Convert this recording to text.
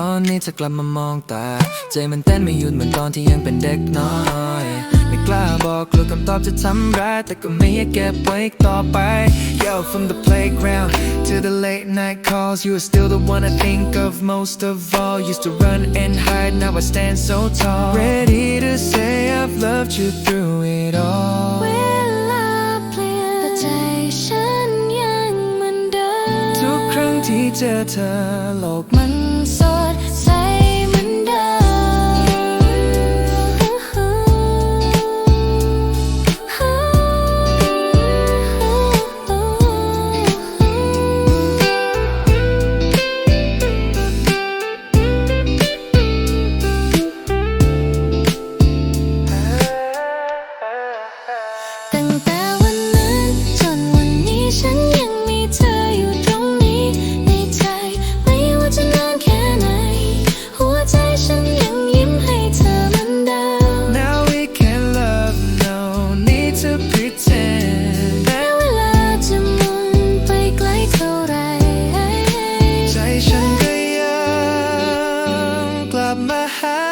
ตอนนี้เธอกลับมามองตา ใจมันเต้นไม่หยุดเหมือนตอนที่ยังเป็นเด็กน้อยไม่กล้าบอกกลัวคำตอบจะทำร้ายแต่ก็ไม่อยากเก็บไว้อีกต่อไป Yo from the playground to the late night calls you are still the one I think of most of all used to run and hide now I stand so tall ready to say I've loved you through it all เวลาเปลี่ยนแต่ใจฉันยังเหมือนเดิมทุกครั้งที่เจอเธอโลกมันส my house